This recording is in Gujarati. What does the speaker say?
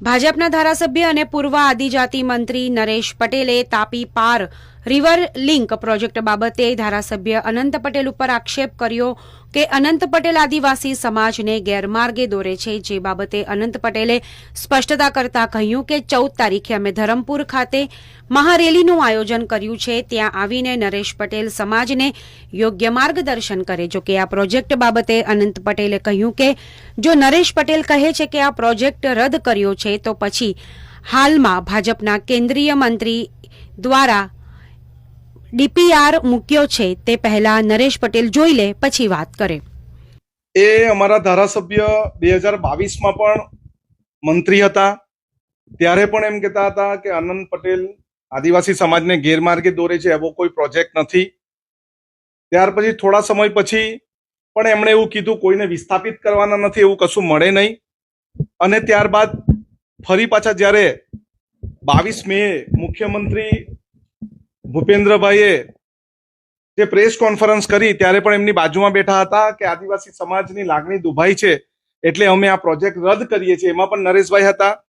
ભાજપના ધારાસભ્ય અને પૂર્વ આદિજાતિ મંત્રી નરેશ પટેલે તાપી પાર રિવર લિંક પ્રોજેક્ટ બાબતે ધારાસભ્ય અનંત પટેલ ઉપર આક્ષેપ કર્યો કે અનંત પટેલ આદિવાસી સમાજને ગેરમાર્ગે દોરે છે, જે બાબતે અનંત પટેલે સ્પષ્ટતા કરતા કહ્યું કે ચૌદ તારીખે અમે ધરમપુર ખાતે મહારેલીનું આયોજન કર્યું છે. ત્યાં આવીને નરેશ પટેલ સમાજને યોગ્ય માર્ગદર્શન કરે. જો કે આ પ્રોજેક્ટ બાબતે અનંત પટેલે કહ્યું કે, જો નરેશ પટેલ કહે છે કે આ પ્રોજેક્ટ રદ કર્યો છે તો પછી હાલમાં ભાજપના કેન્દ્રીય મંત્રી દ્વારા ડીપીઆર મૂક્યો છે તે પહેલા નરેશ પટેલ જોઈ લે, પછી વાત કરે. એ અમારા ધારાસભ્ય બે હજાર બાવીસમાં પણ મંત્રી હતા. ત્યારે પણ એમ કહેતા હતા કે આનંદ પટેલ આદિવાસી સમાજને ગેરમાર્ગે દોરે છે, એવો કોઈ પ્રોજેક્ટ નથી. ત્યાર પછી થોડા સમય પછી પણ એમણે એવું કીધું, કોઈને વિસ્થાપિત કરવાના નથી, એવું કશું મળે નહીં. અને ત્યારબાદ ફરી પાછા જ્યારે બાવીસ મે મુખ્યમંત્રી ભૂપેન્દ્રભાઈએ જે પ્રેસ કોન્ફરન્સ કરી, ત્યારે પણ એમની બાજુમાં બેઠા હતા કે આદિવાસી સમાજની લાગણી દુભાઈ છે, એટલે અમે આ પ્રોજેક્ટ રદ કરીએ છીએ. એમાં પણ નરેશભાઈ હતા.